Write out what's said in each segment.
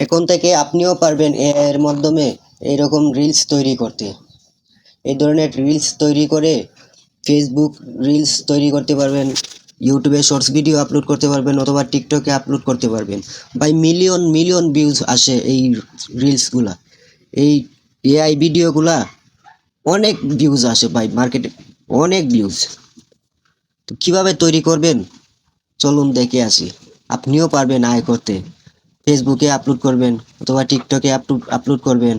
এখন থেকে আপনিও পারবেন এর মাধ্যমে এইরকম রিলস তৈরি করতে। এই ধরনের রিলস তৈরি করে ফেসবুক রিলস তৈরি করতে পারবেন ইউটিউবে শর্টস ভিডিও আপলোড করতে পারবেন অথবা টিকটকে আপলোড করতে পারবেন। বাই মিলিয়ন মিলিয়ন ভিউজ আসে এই রিলসগুলা এই এআই ভিডিওগুলা অনেক ভিউজ আসে ভাই মার্কেটে অনেক ভিউজ তো কীভাবে তৈরি করবেন? চলুন দেখে আসি। আপনিও পারবেন আয় করতে। ফেসবুকে আপলোড করবেন অথবা টিকটকে আপলোড করবেন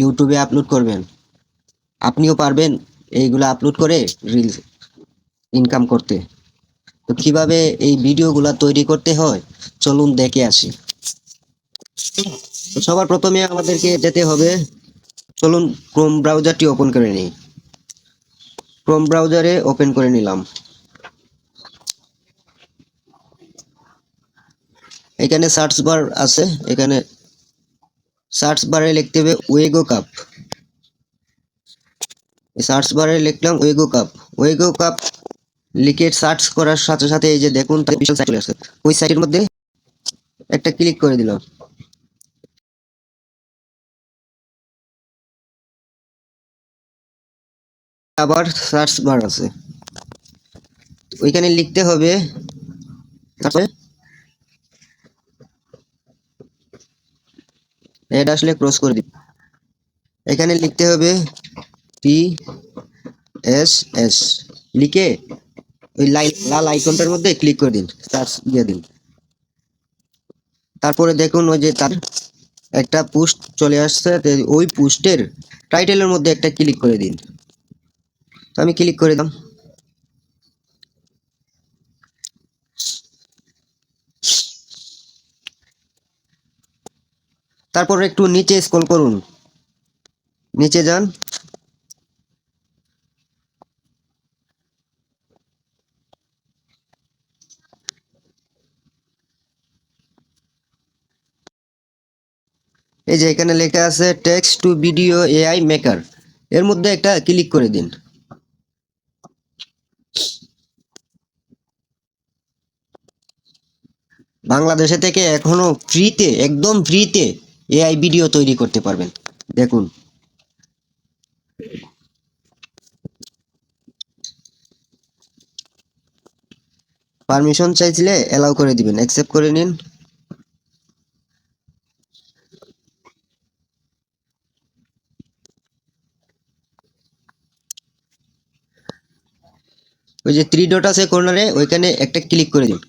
ইউটিউবে আপলোড করবেন। আপনিও পারবেন এইগুলো আপলোড করে রিলস ইনকাম করতে। তো কীভাবে এই ভিডিওগুলো তৈরি করতে হয়? চলুন দেখে আসি। তো সবার প্রথমে আমাদেরকে যেতে হবে। চলুন ক্রোম ব্রাউজারটি ওপেন করে নিই। ক্রোম ব্রাউজারে ওপেন করে নিলাম। এখানে সার্চ বার আছে, এখানে সার্চ বারে লিখতে হবে ওয়েগো কাপ সার্চ বারে লিখলাম ওয়েগো কাপ ওয়েগো কাপ লিখে সার্চ করার সাথে সাথে এই যে দেখুন বিশাল সাইট চলে ওই সাইটের মধ্যে একটা ক্লিক করে দিলাম। আবার সার্চ বার আছে। ওইখানে লিখতে হবে, তারপরে এটা আসলে ক্রস করে দিই এখানে লিখতে হবে পি এস এস লিখে ওই লাল আইকনটার মধ্যে ক্লিক করে দিন সার্চ দিয়ে দিন। তারপরে দেখুন ওই যে তার একটা পোস্ট চলে আসছে ওই পোস্টের টাইটেলের মধ্যে একটা ক্লিক করে দিন। আমি ক্লিক করে দিলাম। তারপর একটু নিচে স্ক্রল করুন। নিচে যান। এই যে এখানে লেখা আছে text to video AI maker এর মধ্যে একটা ক্লিক করে দিন। বাংলাদেশে থেকে এখনও ফ্রিতে একদম ফ্রিতে এআই ভিডিও তৈরি করতে পারবেন। দেখুন। পারমিশন চাইছিলে এলাও করে দিবেন। অ্যাকসেপ্ট করে নিন। ওই যে থ্রি ডট আছে কর্নারে ওইখানে একটা ক্লিক করে দিন।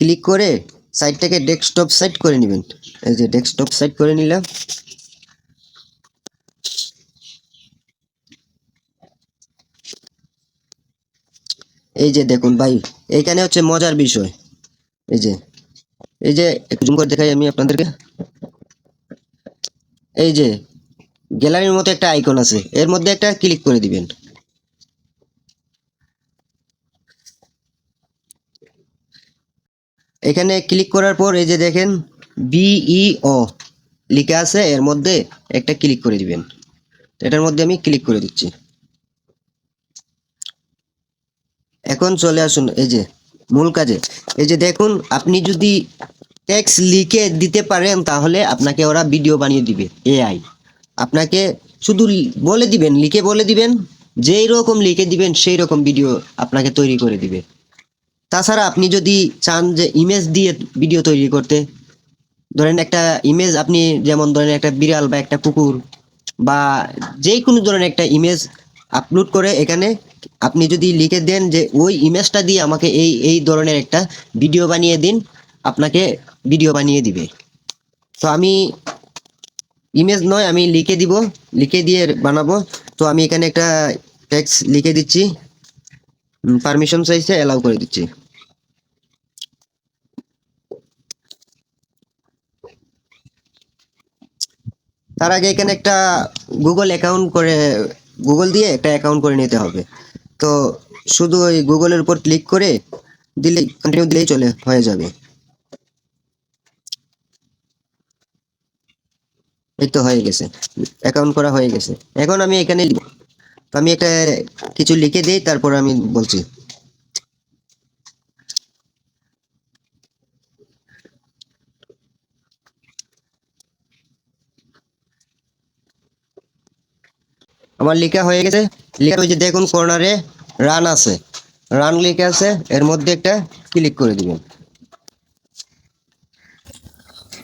ক্লিক করে সাইটটাকে ডেস্কটপ সাইট করে নেবেন। এই যে ডেস্কটপ সাইট করে নিলাম। এই যে দেখুন ভাই, এইখানে হচ্ছে মজার বিষয়। এই যে এই যে, একটু জুম করে দেখাই আমি আপনাদেরকে। এই যে গ্যালারির মতো একটা আইকন আছে। এর মধ্যে একটা ক্লিক করে দিবেন। এখানে ক্লিক করার পর এই যে দেখেন বিইও লিখা আছে, এর মধ্যে একটা ক্লিক করে দিবেন। এটার মধ্যে আমি ক্লিক করে দিচ্ছি। এখন চলে আসুন, এই যে মূল কাজে। এই যে দেখুন, আপনি যদি টেক্স লিখে দিতে পারেন, তাহলে আপনাকে ওরা ভিডিও বানিয়ে দিবে এআই আপনাকে শুধু বলে দিবেন, লিখে বলে দিবেন, যেই রকম লিখে দিবেন, সেই রকম ভিডিও আপনাকে তৈরি করে দিবে। তাছাড়া আপনি যদি চান যে ইমেজ দিয়ে ভিডিও তৈরি করতে, ধরেন একটা ইমেজ আপনি যেমন ধরেন একটা বিড়াল বা একটা কুকুর বা যে কোনো ধরনের একটা ইমেজ আপলোড করে এখানে আপনি যদি লিখে দেন যে ওই ইমেজটা দিয়ে আমাকে এই এই ধরনের একটা ভিডিও বানিয়ে দিন, আপনাকে ভিডিও বানিয়ে দিবে। তো আমি ইমেজ নয়, আমি লিখে দিব, লিখে দিয়ে বানাবো। তো আমি এখানে একটা টেক্সট লিখে দিচ্ছি। পারমিশন চাইছে অ্যালাউ করে দিচ্ছি। তার আগে এখানে একটা গুগল অ্যাকাউন্ট করে গুগল দিয়ে একটা অ্যাকাউন্ট করে নিতে হবে। তো শুধু ওই গুগলের উপর ক্লিক করে দিলে কন্টিনিউ দিলেই চলে, হয়ে যাবে। এই তো হয়ে গেছে। অ্যাকাউন্ট করা হয়ে গেছে। এখন আমি এখানে। তো আমি এটা কিছু লিখে দিই, তারপর আমি বলছি। আমার লিখা হয়ে গেছে। লিখা হয়েছে যে দেখুন কর্নারে রান আছে। রান লিখে আছে, এর মধ্যে একটা ক্লিক করে দিবেন।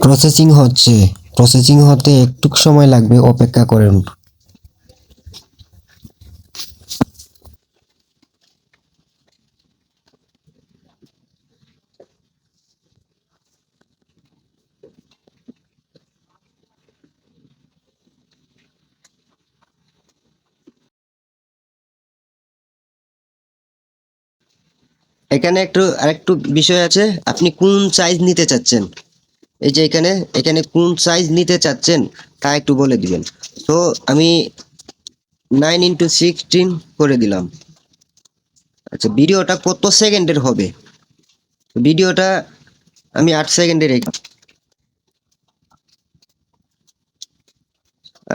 প্রসেসিং হচ্ছে। প্রসেসিং হতে একটু সময় লাগবে, অপেক্ষা করেন। এখানে একটু, আরেকটু বিষয় আছে। আপনি কোন সাইজ নিতে চাচ্ছেন? এই যে এখানে এখানে কোন সাইজ নিতে চাচ্ছেন, তা একটু বলে দিবেন। তো আমি নাইন ইন্টু সিক্সটিন করে দিলাম। আচ্ছা ভিডিওটা কত সেকেন্ডের হবে? ভিডিওটা আমি আট সেকেন্ডে রেখে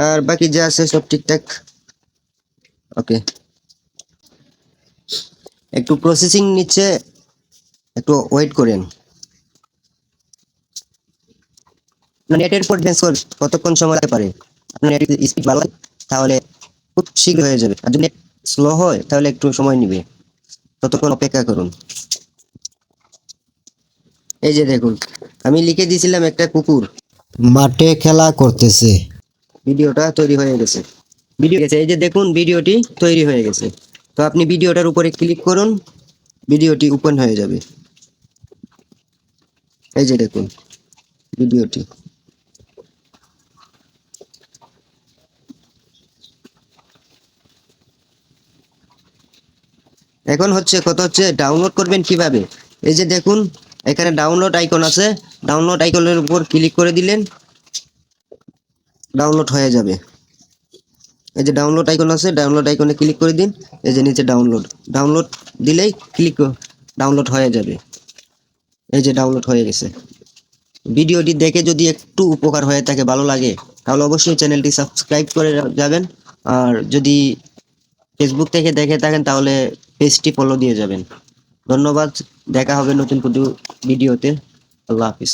আর বাকি যা আছে সব ঠিকঠাক। ওকে। একটু প্রসেসিং নিচ্ছে একটু ওয়েট করেন। নেটের উপর ডিপেন্ড করে কতক্ষণ সময় লাগতে পারে। আপনার নেটের স্পিড ভালো তাহলে খুব শীঘ্র হয়ে যাবে। আর যদি নেট স্লো হয় তাহলে একটু সময় নেবে। ততক্ষণ অপেক্ষা করুন। এই যে দেখুন আমি লিখে দিয়েছিলাম একটা কুকুর। মাঠে খেলা করতেছে। ভিডিওটা তৈরি হয়ে গেছে। ভিডিও গেছে। এই যে দেখুন ভিডিওটি তৈরি হয়ে গেছে। তো আপনি ভিডিওটার উপরে ক্লিক করুন, ভিডিওটি ওপেন হয়ে যাবে। এই যে দেখুন, ভিডিওটি। এখন হচ্ছে কত হচ্ছে ডাউনলোড করবেন কীভাবে? এই যে দেখুন, এখানে ডাউনলোড আইকন আছে, ডাউনলোড আইকনের উপর ক্লিক করে দিলেন, ডাউনলোড হয়ে যাবে। এই যে ডাউনলোড আইকন আছে ডাউনলোড আইকনে ক্লিক করে দিন। এই যে নিচে ডাউনলোড ডাউনলোড দিলেই ক্লিক ডাউনলোড হয়ে যাবে। এই যে ডাউনলোড হয়ে গেছে। ভিডিওটি দেখে যদি একটু উপকার হয়ে থাকে, ভালো লাগে, তাহলে অবশ্যই চ্যানেলটি সাবস্ক্রাইব করে যাবেন। আর যদি ফেসবুক থেকে দেখে থাকেন, তাহলে পেজটি ফলো দিয়ে যাবেন। ধন্যবাদ। দেখা হবে নতুন কোনো ভিডিওতে। আল্লাহ হাফিজ।